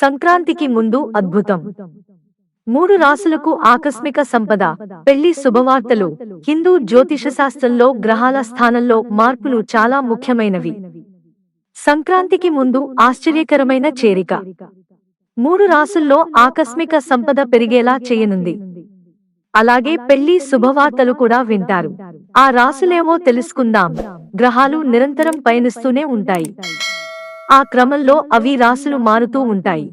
సంక్రాంతికి ముందు అద్భుతం. మూడు రాసులకు ఆకస్మిక సంపద పెళ్ళి శుభవార్తలు హిందూ జ్యోతిష శాస్త్రంలో గ్రహాల స్థానంలో మార్పులు చాలా ముఖ్యమైనవి. సంక్రాంతికి ముందు ఆశ్చర్యకరమైన చేరిక. మూడు రాసుల్లో ఆకస్మిక సంపద పెరిగేలా చేయనుంది. అలాగే పెళ్ళి శుభవార్తలు కూడా వింటారు. ఆ రాసులేమో తెలుసుకుందాం. గ్రహాలు నిరంతరం పయనిస్తూనే ఉంటాయి. ఆ క్రమంలో అవి రాసులు మారుతూ ఉంటాయి.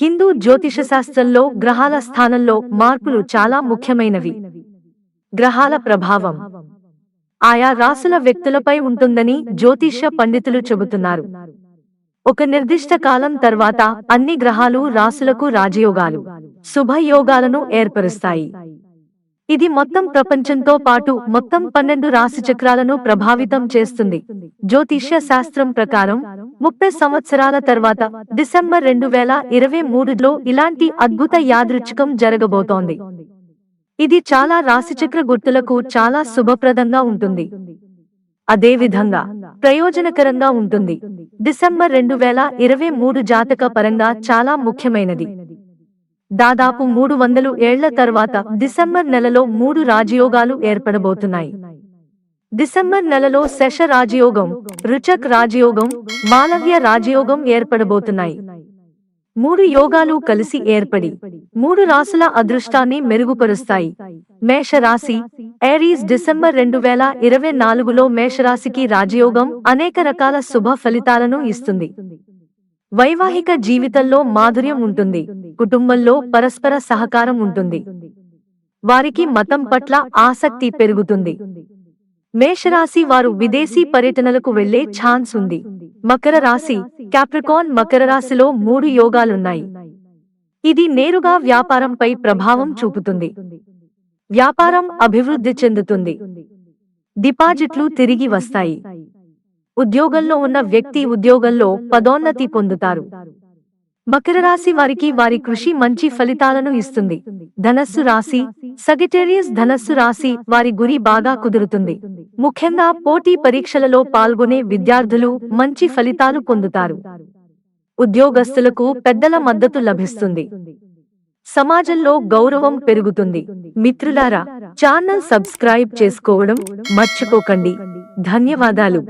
హిందూ జ్యోతిష శాస్త్రంలో గ్రహాల స్థానంలో మార్పులు చాలా ముఖ్యమైనవి. గ్రహాల ప్రభావం. ఆయా రాసుల వ్యక్తులపై ఉంటుందని జ్యోతిష్య పండితులు చెబుతున్నారు. ఒక నిర్దిష్ట కాలం తర్వాత అన్ని గ్రహాలు రాసులకు రాజయోగాలు శుభయోగాలను ఏర్పరుస్తాయి. ఇది మొత్తం ప్రపంచంతో పాటు మొత్తం పన్నెండు రాశి చక్రాలను ప్రభావితం చేస్తుంది. జ్యోతిష్య శాస్త్రం ప్రకారం ముప్పై సంవత్సరాల తర్వాత డిసెంబర్ రెండు వేల ఇరవై మూడులో ఇలాంటి అద్భుత యాదృచ్ఛికం జరగబోతోంది. ఇది చాలా రాశిచక్ర గుర్తులకు చాలా శుభప్రదంగా ఉంటుంది. అదే విధంగా ప్రయోజనకరంగా ఉంటుంది. డిసెంబర్ రెండు వేల ఇరవై మూడు జాతక పరంగా చాలా ముఖ్యమైనది. దాదాపు మూడు వందలు ఏళ్ళ తర్వాత డిసెంబర్ నెలలో మూడు రాజయోగాలు ఏర్పడబోతున్నాయి. డిసెంబర్ నెలలో శశ రాజయోగం రుచక్ రాజయోగం మాలవ్య రాజయోగం ఏర్పడబోతున్నాయి. మూడు యోగాలు కలిసి ఏర్పడి మూడు రాసుల అదృష్టాన్ని మెరుగుపరుస్తాయి. మేషరాశి ఏరీస్ డిసెంబర్ రెండు వేల ఇరవై నాలుగులో మేషరాశికి రాజయోగం అనేక రకాల శుభ ఫలితాలను ఇస్తుంది. వైవాహిక జీవితంలో మాధుర్యం ఉంటుంది కుటుంబంలో పరస్పర సహకారం ఉంటుంది. వారికి మతం పట్ల ఆసక్తి పెరుగుతుంది. మేషరాశి వారు విదేశీ పర్యటనలకు వెళ్ళే ఛాన్స్ ఉంది. మకర రాశి క్యాప్రికాన్ మకర రాశిలో మూడు యోగాలున్నాయి. ఇది నేరుగా వ్యాపారంపై ప్రభావం చూపుతుంది. వ్యాపారం అభివృద్ధి చెందుతుంది. డిపాజిట్లు తిరిగి వస్తాయి. ఉద్యోగంలో ఉన్న వ్యక్తి ఉద్యోగంలో పదోన్నతి పొందుతారు. మకర రాశి వారికి వారి కృషి మంచి ఫలితాలను ఇస్తుంది. ధనస్సు రాశి సగిటేరియస్ ధనస్సు రాశి వారి గురి బాగా కుదురుతుంది. ముఖ్యంగా పోటీ పరీక్షలలో పాల్గొనే విద్యార్థులు మంచి ఫలితాలు పొందుతారు. ఉద్యోగస్తులకు పెద్దల మద్దతు లభిస్తుంది. సమాజంలో గౌరవం పెరుగుతుంది. మిత్రులారా ఛానల్ సబ్స్క్రైబ్ చేసుకోవడం మర్చిపోకండి. ధన్యవాదాలు.